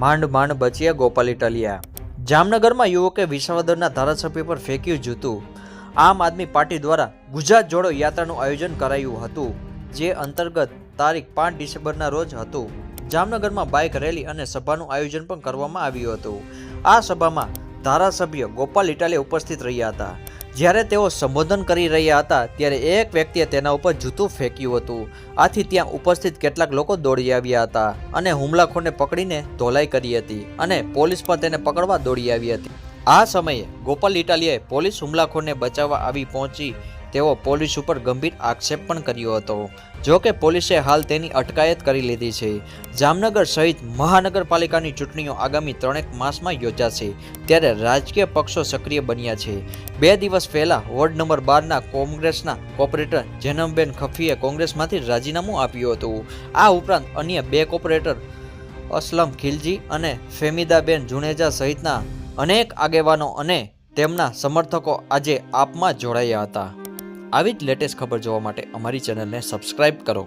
માંડ માંડ બચ્યા ગોપાલ ઇટાલિયા જામનગરમાં યુવકે વિસાવદરના ધારાસભ્ય પર ફેંક્યું જૂતું. આમ આદમી પાર્ટી દ્વારા ગુજરાત જોડો યાત્રાનું આયોજન કરાયું હતું, જે અંતર્ગત તારીખ પાંચ ડિસેમ્બરના રોજ હતું. જામનગરમાં બાઇક રેલી અને સભાનું આયોજન પણ કરવામાં આવ્યું હતું. આ સભામાં ધારાસભ્ય ગોપાલ ઇટાલિયા ઉપસ્થિત રહ્યા હતા. જ્યારે તેઓ સંબોધન કરી રહ્યા હતા, ત્યારે એક વ્યક્તિએ તેના ઉપર જૂતું ફેંક્યું હતું. આથી ત્યાં ઉપસ્થિત કેટલાક લોકો દોડી આવ્યા હતા અને હુમલાખોરને પકડીને ધોલાઈ કરી હતી અને પોલીસ પણ તેને પકડવા દોડી આવી હતી. આ સમયે ગોપાલ ઇટાલીએ પોલીસ હુમલાખોરને બચાવવા આવી પહોંચી તેઓ પોલીસ ઉપર ગંભીર આક્ષેપ પણ કર્યો હતો. જો કે પોલીસે હાલ તેની અટકાયત કરી લીધી છે. જામનગર સહિત મહાનગરપાલિકાની ચૂંટણીઓ આગામી ત્રણેક માસમાં યોજાશે, ત્યારે રાજકીય પક્ષો સક્રિય બન્યા છે. બે દિવસ પહેલા વોર્ડ નંબર બારના કોંગ્રેસના કોર્પોરેટર જેનમબેન ખફીએ કોંગ્રેસમાંથી રાજીનામું આપ્યું હતું. આ ઉપરાંત અન્ય બે કોર્પોરેટર અસલમ ખિલજી અને ફેમિદાબેન જુનેજા સહિતના અનેક આગેવાનો અને તેમના સમર્થકો આજે આપમાં જોડાયા હતા. આવી જ લેટેસ્ટ ખબર જોવા માટે અમારી ચેનલને સબસ્ક્રાઈબ કરો.